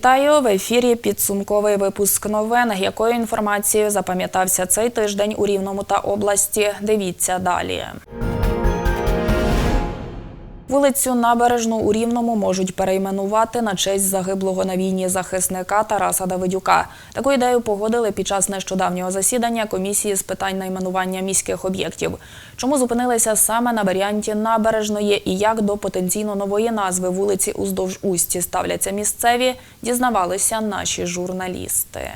Вітаю в ефірі. Підсумковий випуск новин. Якою інформацією запам'ятався цей тиждень у Рівному та області? Дивіться далі. Вулицю Набережну у Рівному можуть перейменувати на честь загиблого на війні захисника Тараса Давидюка. Таку ідею погодили під час нещодавнього засідання комісії з питань найменування міських об'єктів. Чому зупинилися саме на варіанті набережної і як до потенційно нової назви вулиці уздовж Усті ставляться місцеві, дізнавалися наші журналісти.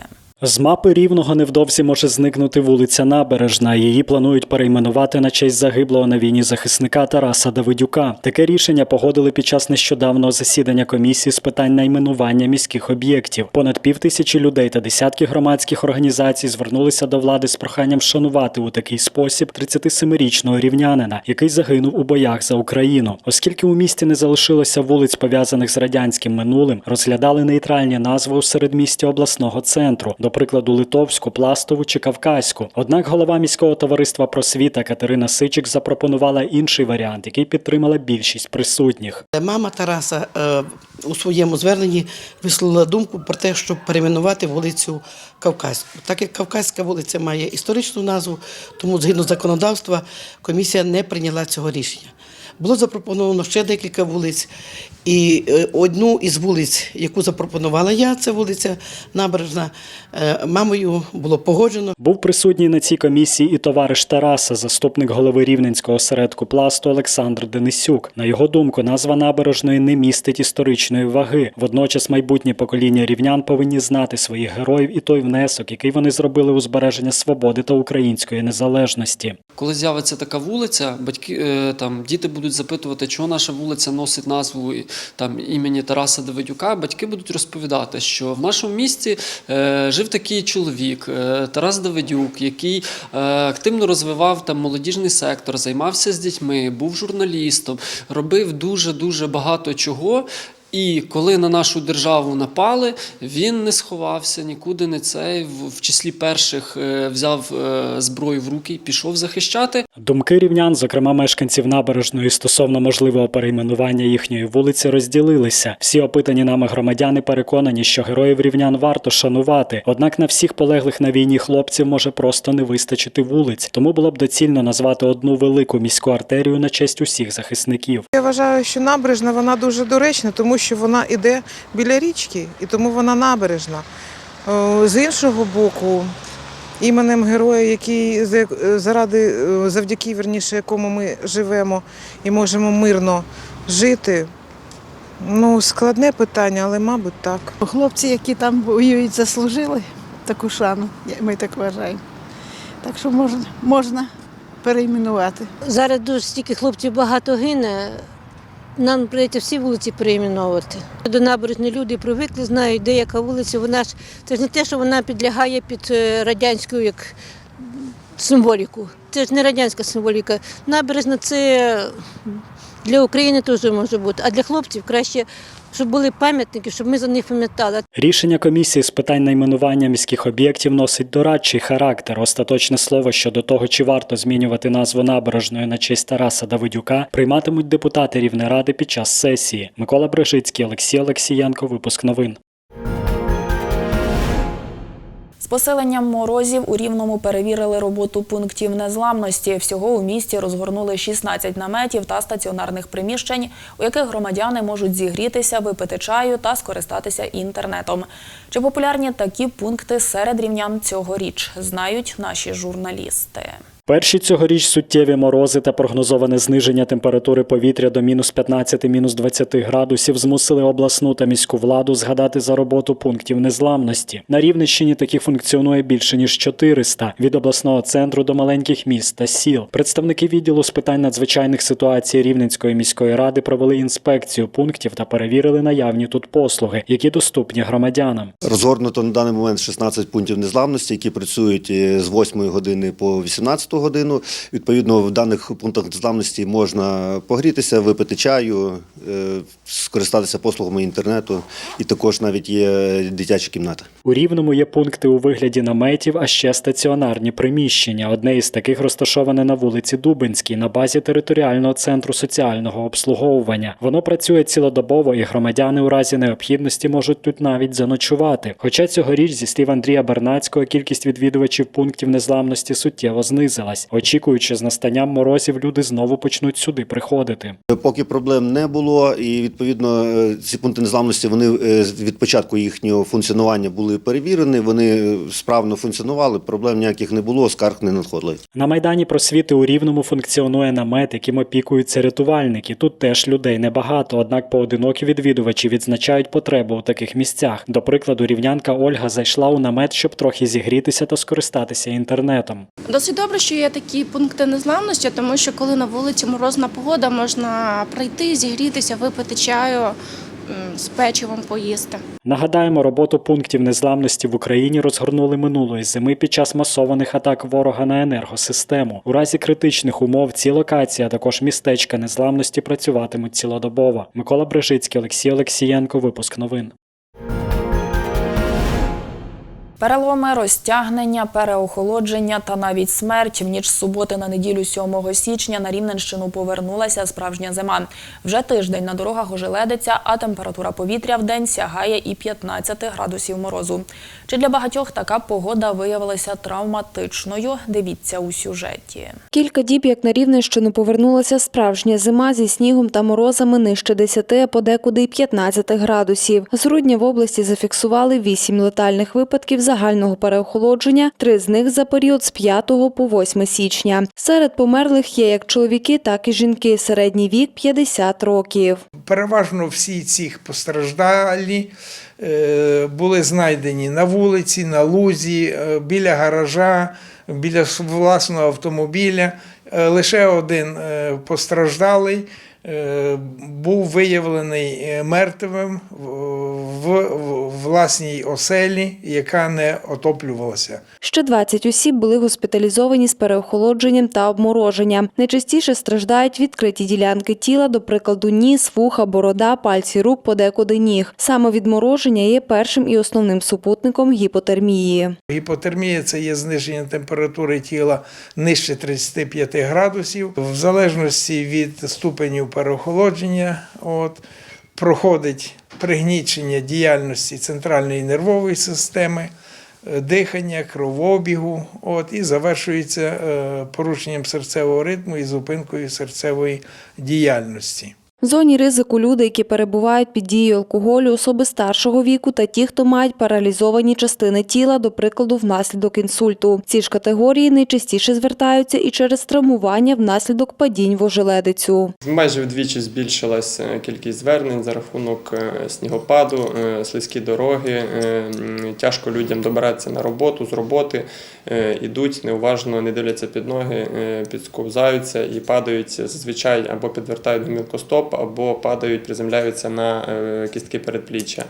З мапи рівного невдовзі може зникнути вулиця Набережна. Її планують перейменувати на честь загиблого на війні захисника Тараса Давидюка. Таке рішення погодили під час нещодавнього засідання комісії з питань найменування міських об'єктів. Понад пів тисячі людей та десятки громадських організацій звернулися до влади з проханням шанувати у такий спосіб 37-річного рівнянина, який загинув у боях за Україну. Оскільки у місті не залишилося вулиць пов'язаних з радянським минулим, розглядали нейтральні назви у середмісті обласного центру, до прикладу, Литовську, Пластову чи Кавказьку. Однак голова міського товариства просвіта Катерина Сичик запропонувала інший варіант, який підтримала більшість присутніх. Мама Тараса е, у своєму зверненні висловила думку про те, щоб перейменувати вулицю Кавказьку. Так як Кавказька вулиця має історичну назву, тому згідно законодавства комісія не прийняла цього рішення. Було запропоновано ще декілька вулиць, і е, одну із вулиць, яку запропонувала я, це вулиця Набережна, е, мамою було погоджено. Був присутній на цій комісії і товариш Тараса, заступник голови рівненського осередку пласту Олександр Денисюк. На його думку, назва набережної не містить історичної ваги. Водночас майбутнє покоління рівнян повинні знати своїх героїв і той внесок, який вони зробили у збереження свободи та української незалежності. Коли з'явиться така вулиця, батьки е, там діти будуть запитувати, чого наша вулиця носить назву там імені Тараса Давидюка. Батьки будуть розповідати, що в нашому місті е, жив такий чоловік е, Тарас Давидюк, який е, активно розвивав там молодіжний сектор, займався з дітьми, був журналістом, робив дуже дуже багато чого. І коли на нашу державу напали, він не сховався нікуди не цей. В, числі перших е, взяв е, зброю в руки і пішов захищати. Думки рівнян, зокрема мешканців набережної, стосовно можливого перейменування їхньої вулиці, розділилися. Всі опитані нами громадяни переконані, що героїв рівнян варто шанувати. Однак на всіх полеглих на війні хлопців може просто не вистачити вулиць. Тому було б доцільно назвати одну велику міську артерію на честь усіх захисників. Я вважаю, що набережна вона дуже доречна, тому що вона йде біля річки, і тому вона набережна. Е, З іншого боку, іменем героя, який заради е, завдяки верніше, якому ми живемо і можемо мирно жити. Ну, складне питання, але мабуть так. Хлопці, які там воюють, заслужили таку шану, ми так вважаємо. Так що можна, можна перейменувати. Зараз дуже стільки хлопців багато гине. Нам прийдеться всі вулиці перейменовувати. До набережної люди привикли, знають, де яка вулиця. Вона ж це ж не те, що вона підлягає під радянською. радянську як символіку. Це ж не радянська символіка. Набережна це для України теж може бути, а для хлопців краще, щоб були пам'ятники, щоб ми за них пам'ятали. Рішення комісії з питань найменування міських об'єктів носить дорадчий характер. Остаточне слово щодо того, чи варто змінювати назву набережної на честь Тараса Давидюка, прийматимуть депутати Рівнеради під час сесії. Микола Брижицький, Олексій Олексієнко. Випуск новин. З посиленням морозів у Рівному перевірили роботу пунктів незламності. Всього у місті розгорнули 16 наметів та стаціонарних приміщень, у яких громадяни можуть зігрітися, випити чаю та скористатися інтернетом. Чи популярні такі пункти серед рівнян цьогоріч, знають наші журналісти. Перші цьогоріч суттєві морози та прогнозоване зниження температури повітря до мінус 15 мінус 20 градусів змусили обласну та міську владу згадати за роботу пунктів незламності. На Рівненщині таких функціонує більше ніж 400, від обласного центру до маленьких міст та сіл. Представники відділу з питань надзвичайних ситуацій Рівненської міської ради провели інспекцію пунктів та перевірили наявні тут послуги, які доступні громадянам. Розгорнуто на даний момент 16 пунктів незламності, які працюють е, з 8 години по 18 годину. Відповідно, в даних пунктах незламності можна погрітися, випити чаю, е, скористатися послугами інтернету, і також навіть є дитяча кімната. У Рівному є пункти у вигляді наметів, а ще стаціонарні приміщення. Одне із таких розташоване на вулиці Дубинській на базі територіального центру соціального обслуговування. Воно працює цілодобово, і громадяни у разі необхідності можуть тут навіть заночувати. Хоча цьогоріч, зі слів Андрія Бернацького, кількість відвідувачів пунктів незламності суттєво знизилась. Очікуючи з настанням морозів, люди знову почнуть сюди приходити. Поки проблем не було, і відповідно е, ці пункти незламності вони е, від початку їхнього функціонування були перевірені. Вони справно функціонували. Проблем ніяких не було, скарг не надходили. На майдані просвіти у Рівному функціонує намет, яким опікуються рятувальники. Тут теж людей небагато, однак поодинокі відвідувачі відзначають потребу у таких місцях. До прикладу, рівнянка Ольга зайшла у намет, щоб трохи зігрітися та скористатися інтернетом. Досить добре, що є такі пункти незламності, тому що коли на вулиці морозна погода, можна прийти, зігрітися, випити чаю, з печивом поїсти. Нагадаємо, роботу пунктів незламності в Україні розгорнули минулої зими під час масованих атак ворога на енергосистему. У разі критичних умов ці локації, а також містечка незламності працюватимуть цілодобово. Микола Брижицький, Олексій Олексієнко. Випуск новин. Переломи, розтягнення, переохолодження та навіть смерть в ніч суботи на неділю 7 січня на Рівненщину повернулася справжня зима. Вже тиждень на дорогах ожеледиться, а температура повітря в день сягає і 15 градусів морозу. Чи для багатьох така погода виявилася травматичною? Дивіться у сюжеті. Кілька діб, як на Рівненщину повернулася справжня зима зі снігом та морозами нижче 10, а подекуди й 15 градусів. З грудня в області зафіксували 8 летальних випадків загального переохолодження, три з них за період з 5 по 8 січня. Серед померлих є як чоловіки, так і жінки. Середній вік 50 років. Переважно всі ці постраждалі е, були знайдені на вулиці, на лузі, е, біля гаража, біля власного автомобіля. Е, Лише один постраждалий був виявлений е, мертвим в в власній оселі, яка не отоплювалася. Ще 20 осіб були госпіталізовані з переохолодженням та обмороженням. Найчастіше страждають відкриті ділянки тіла, до прикладу, ніс, вуха, борода, пальці рук, подекуди ніг. Саме відмороження є першим і основним супутником гіпотермії. Гіпотермія це є зниження температури тіла нижче 35 градусів. В залежності від ступенів переохолодження, от, проходить пригнічення діяльності центральної нервової системи, е, дихання, кровообігу, от, і завершується е, порушенням серцевого ритму і зупинкою серцевої діяльності. В зоні ризику люди, які перебувають під дією алкоголю, особи старшого віку та ті, хто мають паралізовані частини тіла, до прикладу, внаслідок інсульту. Ці ж категорії найчастіше звертаються і через травмування внаслідок падінь в ожеледицю. Майже вдвічі збільшилась е, кількість звернень за рахунок е, снігопаду, е, слизькі дороги. Тяжко людям добиратися на роботу з роботи, ідуть неуважно, не дивляться під ноги, підсковзаються і падають зазвичай або підвертають гомілкостоп, або падають, приземляються на е, кістки передпліччя.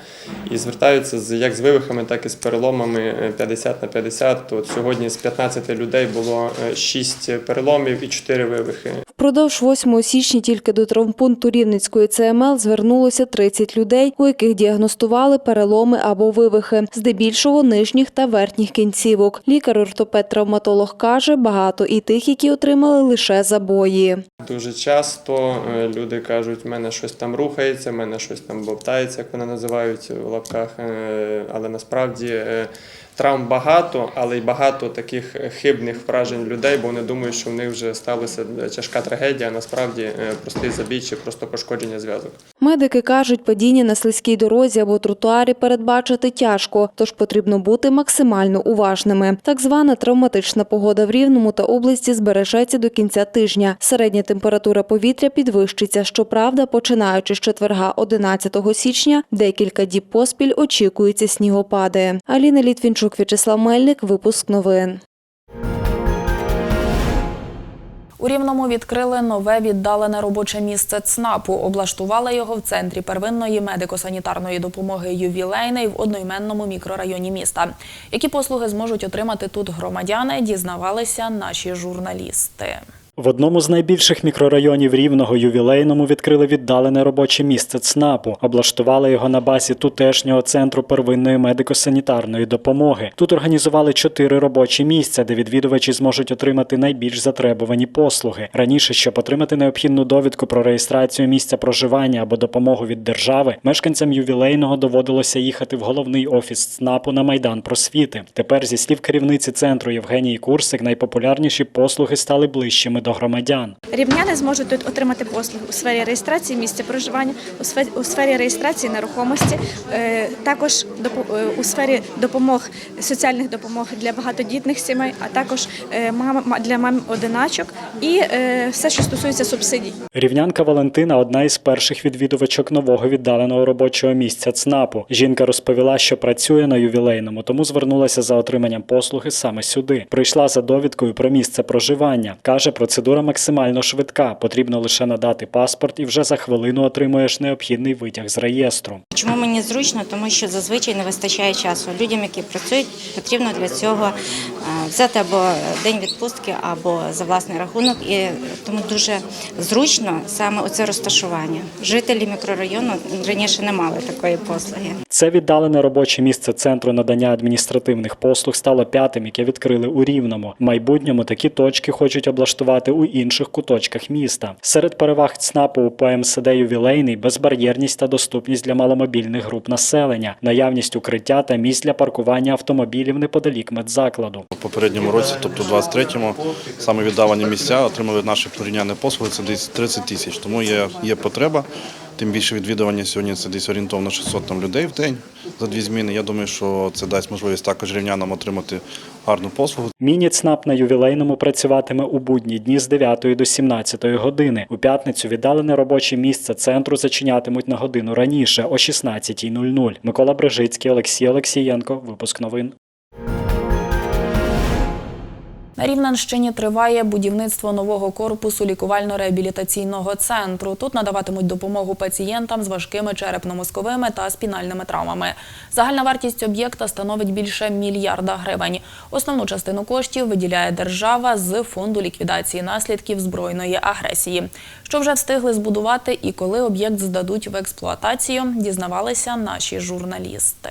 І звертаються з як з вивихами, так і з переломами е, 50 на 50. От сьогодні з 15 людей було 6 переломів і 4 вивихи. Впродовж 8 січня тільки до травмпункту Рівненської ЦМЛ звернулося 30 людей, у яких діагностували переломи або вивихи, здебільшого нижніх та верхніх кінцівок. Лікар-ортопед-травматолог каже, багато і тих, які отримали лише забої. Дуже часто е, люди кажуть, в мене щось там рухається, в мене щось там бовтається, як вони називають в лапках. е, Але насправді е, травм багато, але й багато таких хибних вражень людей, бо вони думають, що в них вже сталася тяжка трагедія, а насправді е, простий забій чи просто пошкодження зв'язок. Медики кажуть, падіння на слизькій дорозі або тротуарі передбачити тяжко, тож потрібно бути максимально уважними. Так звана травматична погода в Рівному та області збережеться до кінця тижня. Середня температура повітря підвищиться. Щоправда, починаючи з четверга 11 січня, декілька діб поспіль очікуються снігопади. Аліна Літвінчук, В'ячеслав Мельник, випуск новин. У Рівному відкрили нове віддалене робоче місце ЦНАПу. Облаштували його в центрі первинної медико-санітарної допомоги ювілейний в одноіменному мікрорайоні міста. Які послуги зможуть отримати тут громадяни, дізнавалися наші журналісти. В одному з найбільших мікрорайонів Рівного ювілейному відкрили віддалене робоче місце ЦНАПу. Облаштували його на базі тутешнього центру первинної медико-санітарної допомоги. Тут організували чотири робочі місця, де відвідувачі зможуть отримати найбільш затребувані послуги. Раніше, щоб отримати необхідну довідку про реєстрацію місця проживання або допомогу від держави, мешканцям ювілейного доводилося їхати в головний офіс ЦНАПу на майдан просвіти. Тепер, зі слів керівниці центру Євгенії Курсик, найпопулярніші послуги стали ближчими до громадян. Рівняни зможуть тут отримати послуги у сфері реєстрації місця проживання, у сфері, у сфері реєстрації нерухомості, е, також е, у сфері допомог соціальних допомог для багатодітних сімей, а також е, для мам одиначок і все, що стосується субсидій. Рівнянка Валентина одна із перших відвідувачок нового віддаленого робочого місця ЦНАПу. Жінка розповіла, що працює на ювілейному, тому звернулася за отриманням послуги саме сюди. Прийшла за довідкою про місце проживання. каже, процедура максимально швидка. Потрібно лише надати паспорт, і вже за хвилину отримуєш необхідний витяг з реєстру. Чому мені зручно? Тому що зазвичай не вистачає часу. Людям, які працюють, потрібно для цього е, взяти або день відпустки, або за власний рахунок. І тому дуже зручно саме оце розташування. Жителі мікрорайону раніше не мали такої послуги. Це віддалене робоче місце центру надання адміністративних послуг стало п'ятим, яке відкрили у Рівному. В майбутньому такі точки хочуть облаштувати у інших куточках міста. Серед переваг ЦНАПу у ПМСД ювілейний безбар'єрність та доступність для маломобільних груп населення, наявність укриття та місць для паркування автомобілів неподалік медзакладу. У попередньому році, тобто 23-му, саме віддавані місця отримали наші порівняні послуги, це десь 30 тисяч. Тому є, є потреба. Тим більше відвідування сьогодні це десь орієнтовно 600 там, людей в день за дві зміни. Я думаю, що це дасть можливість також рівнянам отримати гарну послугу. Міні-ЦНАП на ювілейному працюватиме у будні дні з 9 до 17 години. У п'ятницю віддалене робоче місце центру зачинятимуть на годину раніше о 16.00. Микола Брежицький, Олексій Олексієнко. Випуск новин. На Рівненщині триває будівництво нового корпусу лікувально-реабілітаційного центру. Тут надаватимуть допомогу пацієнтам з важкими черепно-мозковими та спінальними травмами. Загальна вартість об'єкта становить більше мільярда гривень. Основну частину коштів виділяє держава з фонду ліквідації наслідків збройної агресії. Що вже встигли збудувати і коли об'єкт здадуть в експлуатацію, дізнавалися наші журналісти.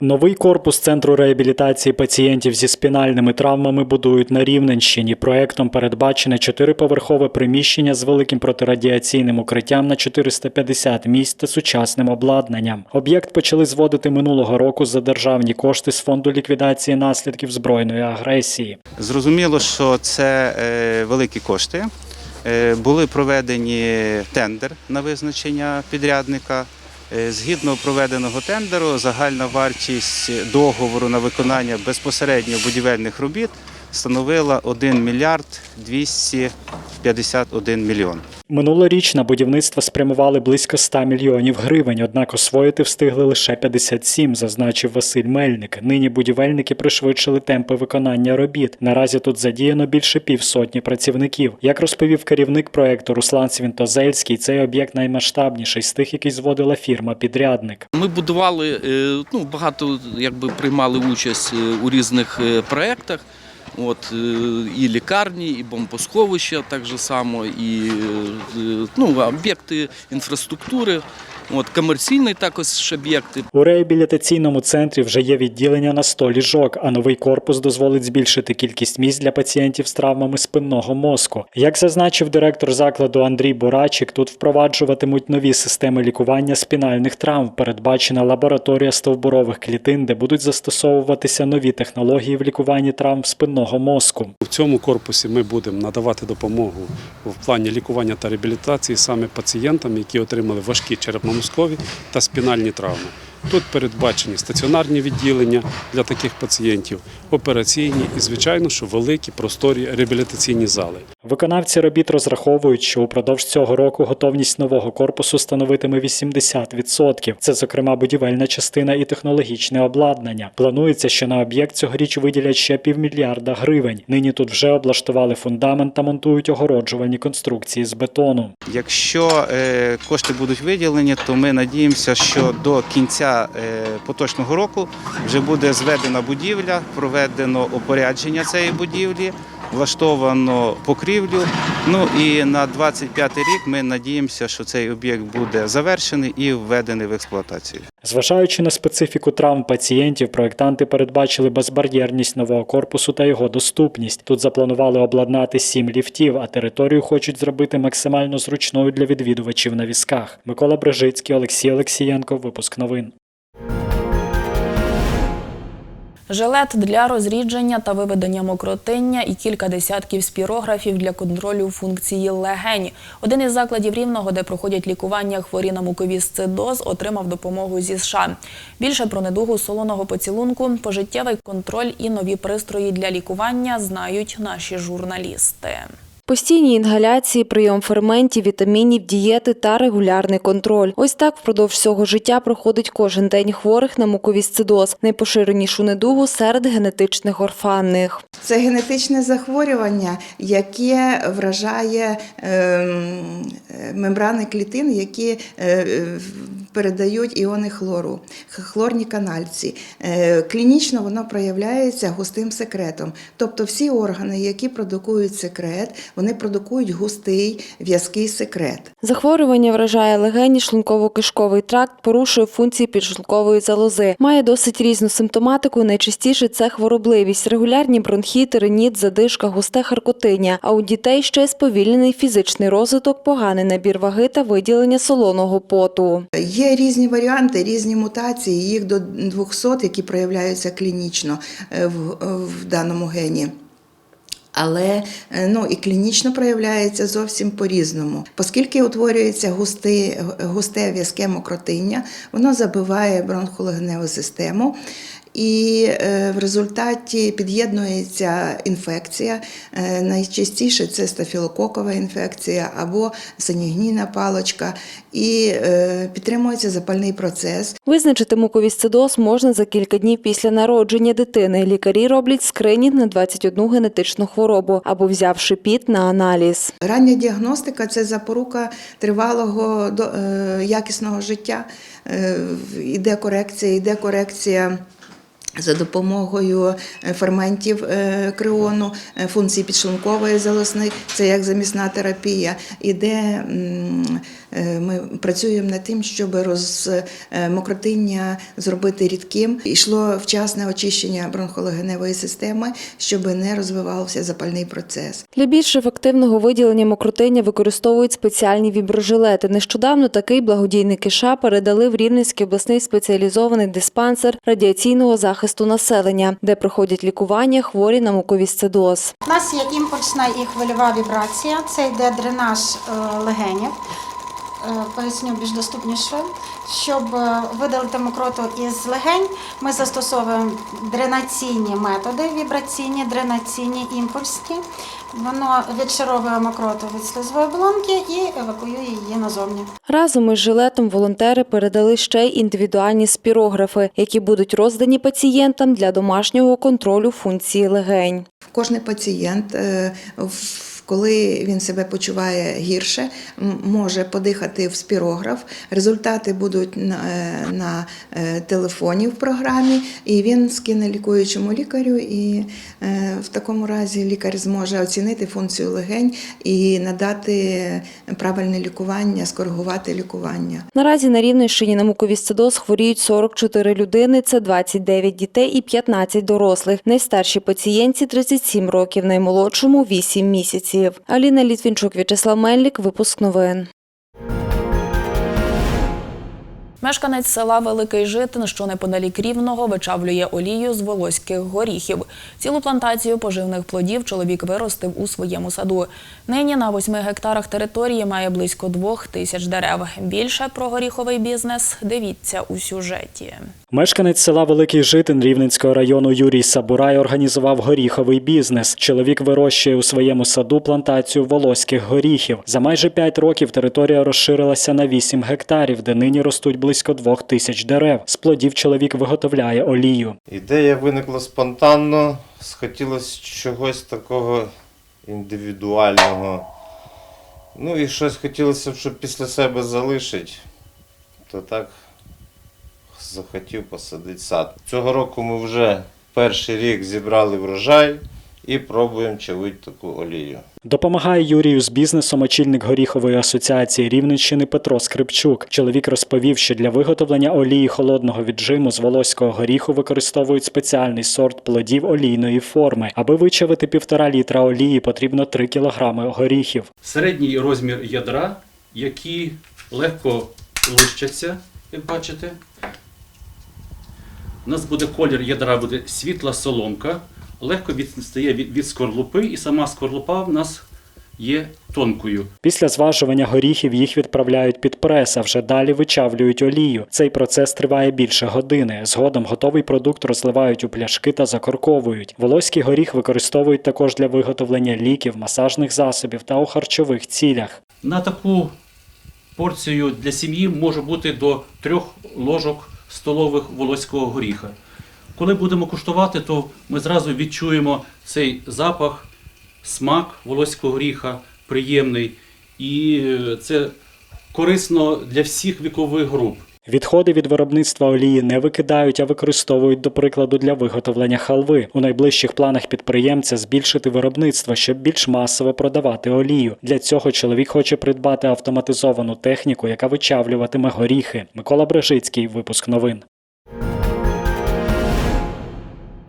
Новий корпус центру реабілітації пацієнтів зі спінальними травмами будують на Рівненщині. Проектом передбачене чотириповерхове приміщення з великим протирадіаційним укриттям на 450 місць та сучасним обладнанням. Об'єкт почали зводити минулого року за державні кошти з фонду ліквідації наслідків збройної агресії. Зрозуміло, що це е, великі кошти. Е, Були проведені тендер на визначення підрядника. Е, Згідно проведеного тендеру, загальна вартість договору на виконання безпосередньо будівельних робіт становила 1 мільярд 251 мільйон. Минулоріч на будівництво спрямували близько 100 мільйонів гривень, однак освоїти встигли лише 57, зазначив Василь Мельник. Нині будівельники пришвидшили темпи виконання робіт. Наразі тут задіяно більше півсотні працівників. Як розповів керівник проекту Руслан Свінтозельський, цей об'єкт наймасштабніший з тих, який зводила фірма-підрядник. Ми будували е, ну, багато, якби приймали участь е, у різних е, проєктах. От, е, і лікарні, і бомбосховища так же само, і е, ну, об'єкти інфраструктури, от, комерційні також об'єкти. У реабілітаційному центрі вже є відділення на 100 ліжок, а новий корпус дозволить збільшити кількість місць для пацієнтів з травмами спинного мозку. Як зазначив директор закладу Андрій Бурачик, тут впроваджуватимуть нові системи лікування спінальних травм. Передбачена лабораторія стовбурових клітин, де будуть застосовуватися нові технології в лікуванні травм спинного мозку. В цьому корпусі ми будемо надавати допомогу в плані лікування та реабілітації саме пацієнтам, які отримали важкі черепно-мозкові та спінальні травми. Тут передбачені стаціонарні відділення для таких пацієнтів, операційні і, звичайно, що великі просторі реабілітаційні зали. Виконавці робіт розраховують, що упродовж цього року готовність нового корпусу становитиме 80%. Це, зокрема, будівельна частина і технологічне обладнання. Планується, що на об'єкт цьогоріч виділять ще півмільярда гривень. Нині тут вже облаштували фундамент та монтують огороджувальні конструкції з бетону. Якщо е, кошти будуть виділені, то ми надіємося, що до кінця е, поточного року вже буде зведена будівля, проведено опорядження цієї будівлі, влаштовано покрівлю. Ну і на 25 рік ми надіємося, що цей об'єкт буде завершений і введений в експлуатацію. Зважаючи на специфіку травм пацієнтів, проєктанти передбачили безбар'єрність нового корпусу та його доступність. Тут запланували обладнати сім ліфтів, а територію хочуть зробити максимально зручною для відвідувачів на візках. Микола Брежицький, Олексій Олексієнко. Випуск новин. Жилет для розрідження та виведення мокротиння і кілька десятків спірографів для контролю функції легень. Один із закладів рівного, де проходять лікування хворі на муковісцидоз, отримав допомогу зі США. Більше про недугу солоного поцілунку, пожиттєвий контроль і нові пристрої для лікування знають наші журналісти. Постійні інгаляції, прийом ферментів, вітамінів, дієти та регулярний контроль. Ось так впродовж всього життя проходить кожен день хворих на муковісцидоз, найпоширенішу недугу серед генетичних орфанних. Це генетичне захворювання, яке вражає ем, е, мембрани клітин, які е, передають іони хлору, хлорні канальці. Е, Клінічно воно проявляється густим секретом. Тобто всі органи, які продукують секрет, вони продукують густий в'язкий секрет. Захворювання вражає легені, шлунково-кишковий тракт, порушує функції підшлункової залози. Має досить різну симптоматику. Найчастіше це хворобливість, регулярні бронхіти, реніт, задишка, густе харкотиння. А у дітей ще й сповільнений фізичний розвиток, поганий набір ваги та виділення солоного поту. Є різні варіанти, різні мутації, їх до 200, які проявляються клінічно е, в, в даному гені. Але е, ну, і клінічно проявляється зовсім по-різному. Оскільки утворюється густи, густе в'язке мокротиння, воно забиває бронхолегеневу систему. І е, в результаті під'єднується інфекція. Е, Найчастіше це стафілококова інфекція або синігнійна палочка, і підтримується запальний процес. Визначити муковісцидоз можна за кілька днів після народження дитини. Лікарі роблять скринінг на 21 генетичну хворобу або взявши піт на аналіз. Рання діагностика це запорука тривалого е, якісного життя. Е, Іде корекція, іде корекція. За допомогою е, ферментів криону, функції підшлункової залозни, це як замісна терапія. Іде ми працюємо над тим, щоб роз е, мокротиння зробити рідким. Йшло вчасне очищення бронхолегеневої системи, щоб не розвивався запальний процес. Для більш ефективного виділення мокротиння використовують спеціальні віброжилети. Нещодавно такий США передали в Рівненський обласний спеціалізований диспансер радіаційного захисту населення, де проходять лікування хворі на муковісцидоз. У нас є імпульсна і хвильова вібрація. Це йде дренаж е, легенів. Е, Поясню більш доступніше. Щоб е, видалити мокроту із легень, ми застосовуємо дренаційні методи, вібраційні, дренаційні, імпульсні. Воно відшаровує мокроту від слизової оболонки і евакуює її назовні. Разом із жилетом волонтери передали ще й індивідуальні спірографи, які будуть роздані пацієнтам для домашнього контролю функції легень. Кожний пацієнт, е, в- коли він себе почуває гірше, може подихати в спірограф. Результати будуть на, е, на е, телефоні в програмі, і він скине лікуючому лікарю. І е, в такому разі лікар зможе оцінити функцію легень і надати правильне лікування, скоригувати лікування. Наразі на Рівненщині на муковісцидоз хворіють 44 людини, це 29 дітей і 15 дорослих. Найстарші пацієнтці 37 років, наймолодшому 8 місяців. Аліна Літвінчук, В'ячеслав Мельник, випуск новин. Мешканець села Великий Житин, що неподалік Рівного, вичавлює олію з волоських горіхів. Цілу плантацію поживних плодів чоловік виростив у своєму саду. Нині на восьми гектарах території має близько двох тисяч дерев. Більше про горіховий бізнес дивіться у сюжеті. Мешканець села Великий Житин Рівненського району Юрій Сабурай організував горіховий бізнес. Чоловік вирощує у своєму саду плантацію волоських горіхів. За майже п'ять років територія розширилася на 8 гектарів, де нині ростуть близько двох тисяч дерев. З плодів чоловік виготовляє олію. Ідея виникла спонтанно, схотілося чогось такого індивідуального. Ну і щось хотілося б, щоб після себе залишити, то так захотів посадити сад. Цього року ми вже перший рік зібрали врожай і пробуємо чавити таку олію. Допомагає Юрію з бізнесом очільник горіхової асоціації Рівненщини Петро Скрипчук. Чоловік розповів, що для виготовлення олії холодного віджиму з волоського горіху використовують спеціальний сорт плодів олійної форми. Аби вичавити півтора літра олії, потрібно 3 кілограми горіхів. середній розмір ядра, які легко лущаться, як бачите. У нас буде колір ядра, буде світла соломка, легко відстає від, скорлупи, і сама скорлупа в нас є тонкою. Після зважування горіхів їх відправляють під прес, а вже далі вичавлюють олію. Цей процес триває більше години. Згодом готовий продукт розливають у пляшки та закорковують. Волоський горіх використовують також для виготовлення ліків, масажних засобів та у харчових цілях. На таку порцію для сім'ї може бути до трьох ложок столових волоського горіха. Коли будемо куштувати, то ми зразу відчуємо цей запах, смак волоського горіха приємний, і е, це корисно для всіх вікових груп. Відходи від виробництва олії не викидають, а використовують, до прикладу, для виготовлення халви. У найближчих планах підприємця збільшити виробництво, щоб більш масово продавати олію. Для цього чоловік хоче придбати автоматизовану техніку, яка вичавлюватиме горіхи. Микола Брежицький, випуск новин.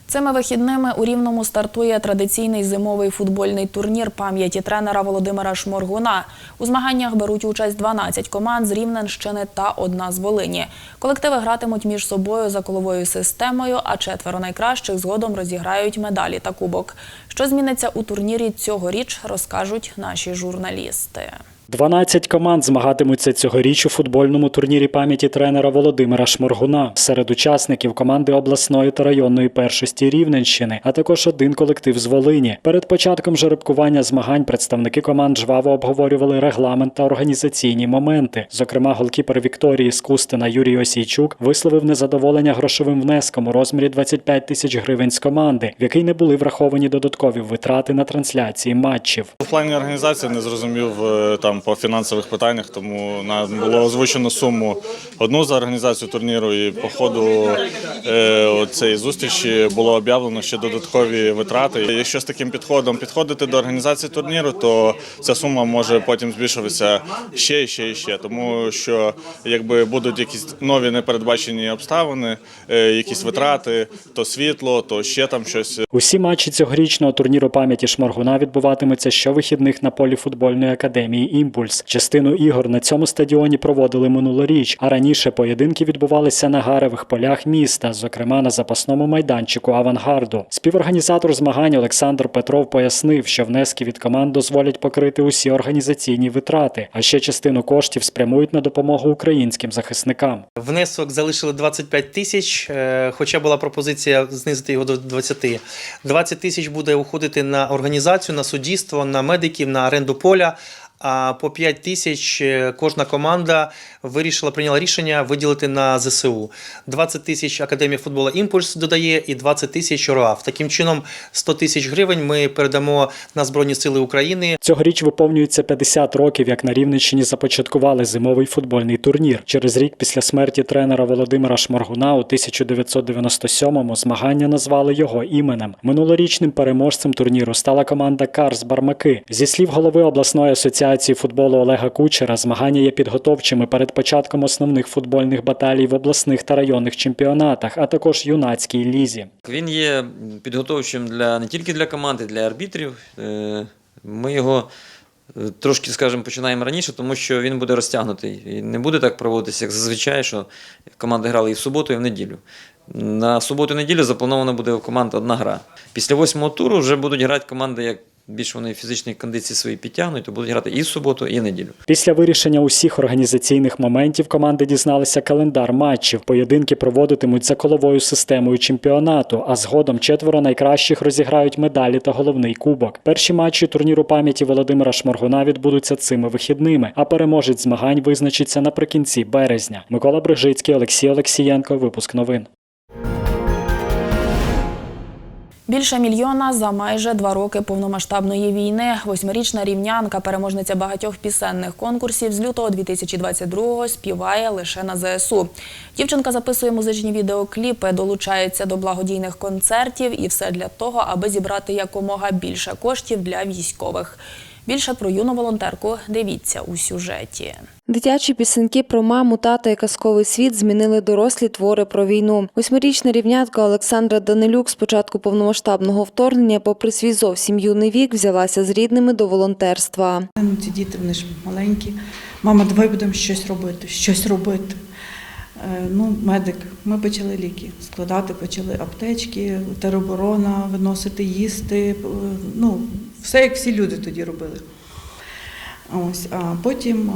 Цими вихідними у Рівному стартує традиційний зимовий футбольний турнір пам'яті тренера Володимира Шморгуна. У змаганнях беруть участь 12 команд з Рівненщини та одна з Волині. Колективи гратимуть між собою за коловою системою, а четверо найкращих згодом розіграють медалі та кубок. Що зміниться у турнірі цьогоріч, розкажуть наші журналісти. 12 команд змагатимуться цьогоріч у футбольному турнірі пам'яті тренера Володимира Шморгуна. Серед учасників команди обласної та районної першості Рівненщини, а також один колектив з Волині. Перед початком жеребкування змагань представники команд жваво обговорювали регламент та організаційні моменти. Зокрема, голкіпер Вікторії з Кустина Юрій Осійчук висловив незадоволення грошовим внеском у розмірі 25 тисяч гривень з команди, в який не були враховані додаткові витрати на трансляції матчів. В плані організації не зрозумів е, по фінансових питаннях, тому нам було озвучено суму одну за організацію турніру, і по ходу е, цієї зустрічі було об'явлено ще додаткові витрати. Якщо з таким підходом підходити до організації турніру, то ця сума може потім збільшуватися ще і ще і ще, тому що якби будуть якісь нові непередбачені обставини, е, якісь витрати, то світло, то ще там щось. Усі матчі цьогорічного турніру пам'яті Шморгуна відбуватимуться щовихідних на полі футбольної академії Імпульс. Частину ігор на цьому стадіоні проводили минулоріч, а раніше поєдинки відбувалися на гаревих полях міста, зокрема на запасному майданчику авангарду. Співорганізатор змагань Олександр Петров пояснив, що внески від команд дозволять покрити усі організаційні витрати, а ще частину коштів спрямують на допомогу українським захисникам. Внесок залишили 25 тисяч, е, хоча була пропозиція знизити його до 20. 20 тисяч буде уходити на організацію, на суддівство, на медиків, на оренду поля. А по 5 тисяч е, кожна команда вирішила, прийняла рішення виділити на ЗСУ. 20 тисяч Академія футболу Імпульс додає і 20 тисяч РОАФ. Таким чином, 100 тисяч гривень ми передамо на Збройні Сили України. Цьогоріч виповнюється 50 років, як на Рівненщині започаткували зимовий футбольний турнір. Через рік після смерті тренера Володимира Шморгуна у 1997-му змагання назвали його іменем. Минулорічним переможцем турніру стала команда Карс Бармаки. Зі слів голови обласної асоціації футболу Олега Кучера, змагання є підготовчими перед початком основних футбольних баталій в обласних та районних чемпіонатах, а також юнацькій лізі. Він є підготовчим для не тільки для команди, для арбітрів. Е, Ми його Трошки, скажімо, починаємо раніше, тому що він буде розтягнутий. І не буде так проводитися, як зазвичай, що команди грали і в суботу, і в неділю. На суботу і неділю запланована буде у команд одна гра. Після восьмого туру вже будуть грати команди, як більш вони фізичні кондиції свої підтягнуть, то будуть грати і в суботу, і в неділю. Після вирішення усіх організаційних моментів команди дізналися календар матчів. Поєдинки проводитимуть за коловою системою чемпіонату, а згодом четверо найкращих розіграють медалі та головний кубок. Перші матчі турніру пам'яті Володимира Шморгуна відбудуться цими вихідними, а переможець змагань визначиться наприкінці березня. Микола Брижицький, Олексій Олексієнко. Випуск новин. Більше мільйона за майже два роки повномасштабної війни. Восьмирічна рівнянка, переможниця багатьох пісенних конкурсів з лютого 2022-го співає лише на ЗСУ. Дівчинка записує музичні відеокліпи, долучається до благодійних концертів і все для того, аби зібрати якомога більше коштів для військових. Більше про юну волонтерку дивіться у сюжеті. Дитячі пісеньки про маму, тата і казковий світ змінили дорослі твори про війну. Восьмирічна рівнятка Олександра Данилюк з початку повномасштабного вторгнення, попри свій зовсім юний вік, взялася з рідними до волонтерства. Ну, ці діти вони ж маленькі. Мама, давай будемо щось робити, щось робити. Е, Ну, медик, ми почали ліки складати, почали аптечки, тероборона, виносити їсти. е, Ну, все як всі люди тоді робили. Ось, а потім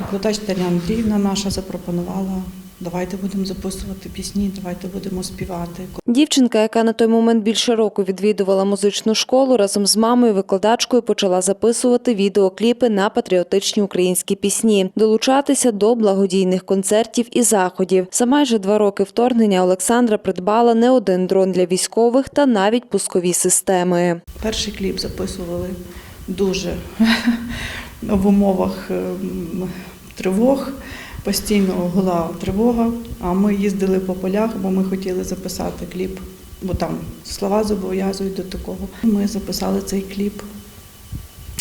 викладач Тетяна Андріївна наша запропонувала, давайте будемо записувати пісні, давайте будемо співати. Дівчинка, яка на той момент більше року відвідувала музичну школу, разом з мамою викладачкою почала записувати відеокліпи на патріотичні українські пісні, долучатися до благодійних концертів і заходів. За майже два роки вторгнення Олександра придбала не один дрон для військових та навіть пускові системи. Перший кліп записували дуже в умовах ем, тривог. Постійно була тривога, а ми їздили по полях, бо ми хотіли записати кліп, бо там слова зобов'язують до такого. Ми записали цей кліп,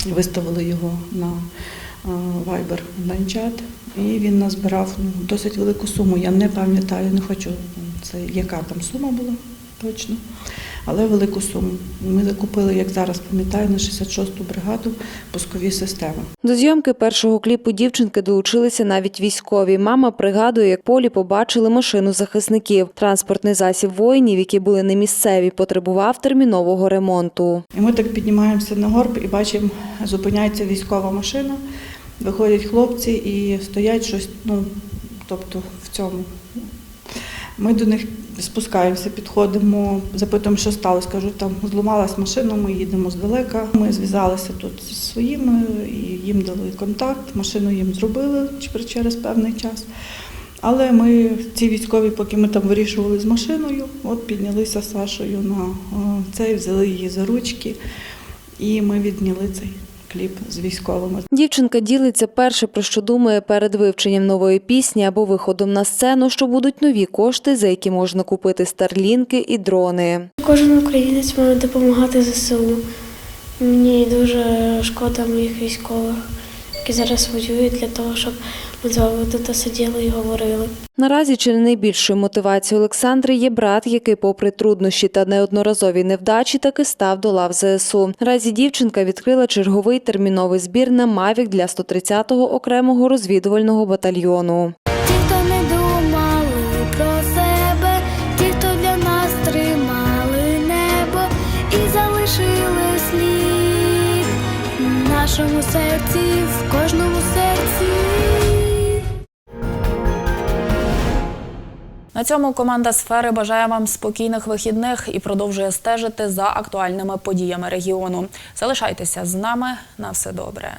виставили його на Viber онлайн-чат, і він назбирав ну, досить велику суму. Я не пам'ятаю, не хочу, це яка там сума була точно, але велику суму. Ми закупили, як зараз пам'ятаю, на 66-ту бригаду пускові системи. До зйомки першого кліпу дівчинки долучилися навіть військові. Мама пригадує, як полі побачили машину захисників. Транспортний засіб воїнів, які були не місцеві, потребував термінового ремонту. І ми так піднімаємося на горб і бачимо, зупиняється військова машина, виходять хлопці і стоять щось, ну, тобто в цьому. Ми до них спускаємося, підходимо, запитуємо, що сталося. Кажу, там зламалась машина, ми їдемо здалека. Ми зв'язалися тут зі своїми і їм дали контакт, машину їм зробили через певний час. Але ми, ці військові, поки ми там вирішували з машиною, от піднялися з Сашою на е, цей, взяли її за ручки, і ми відняли цей кліп з військовими. Дівчинка ділиться перше, про що думає перед вивченням нової пісні або виходом на сцену, що будуть нові кошти, за які можна купити старлінки і дрони. Кожен українець має допомагати ЗСУ. Мені дуже шкода моїх військових, які зараз воюють для того, щоб ми з вами тут сиділи і говорили. Наразі чи не найбільшою мотивацією Олександри є брат, який, попри труднощі та неодноразові невдачі, таки став до лав ЗСУ. Наразі дівчинка відкрила черговий терміновий збір на Мавік для 130-го окремого розвідувального батальйону. Ті, хто не думали про себе, ті, хто для нас тримали небо і залишили слід в нашому серці, На цьому команда сфери бажає вам спокійних вихідних і продовжує стежити за актуальними подіями регіону. Залишайтеся з нами на все добре.